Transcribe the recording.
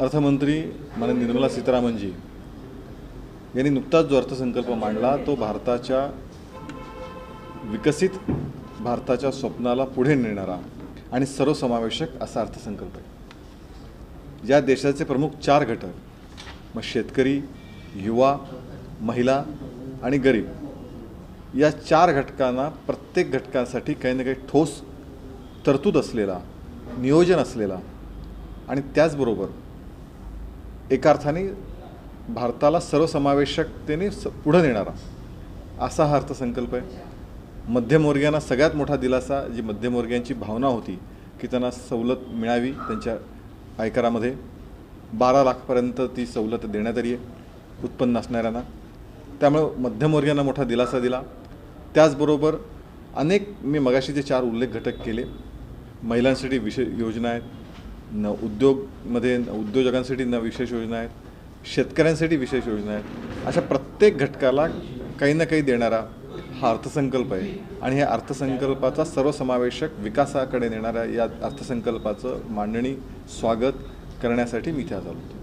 अर्थमंत्री माननीय निर्मला सीतारामनजी यांनी नुकताच जो अर्थसंकल्प मांडला तो भारताच्या विकसित भारताच्या स्वप्नाला पुढे नेणारा आणि सर्वसमावेशक असा अर्थसंकल्प आहे. या देशाचे प्रमुख चार घटक मग शेतकरी युवा महिला आणि गरीब या चार घटकांना प्रत्येक घटकांसाठी काही ना काही ठोस तरतूद असलेला नियोजन असलेला आणि त्याचबरोबर एका अर्थाने भारताला सर्वसमावेशकतेने स पुढं नेणारा. असा हा अर्थसंकल्प आहे. मध्यमवर्गीयांना सगळ्यात मोठा दिलासा जी मध्यमवर्गीयांची भावना होती की त्यांना सवलत मिळावी त्यांच्या आयकरामध्ये. बारा लाखपर्यंत ती सवलत देण्यात आली आहे उत्पन्न असणाऱ्यांना. त्यामुळं मध्यमवर्गीयांना मोठा दिलासा दिला. त्याचबरोबर अनेक मी मगाशी जे चार उल्लेख घटक केले. महिलांसाठी विशेष योजना आहेत. न उद्योगमध्ये उद्योजकांसाठी न विशेष योजना आहेत शेतकऱ्यांसाठी विशेष योजना आहेत. अशा प्रत्येक घटकाला काही ना काही देणारा हा अर्थसंकल्प आहे. आणि ह्या अर्थसंकल्पाचा सर्वसमावेशक विकासाकडे नेणाऱ्या या अर्थसंकल्पाचं मांडणी स्वागत करण्यासाठी मी इथे चालवतो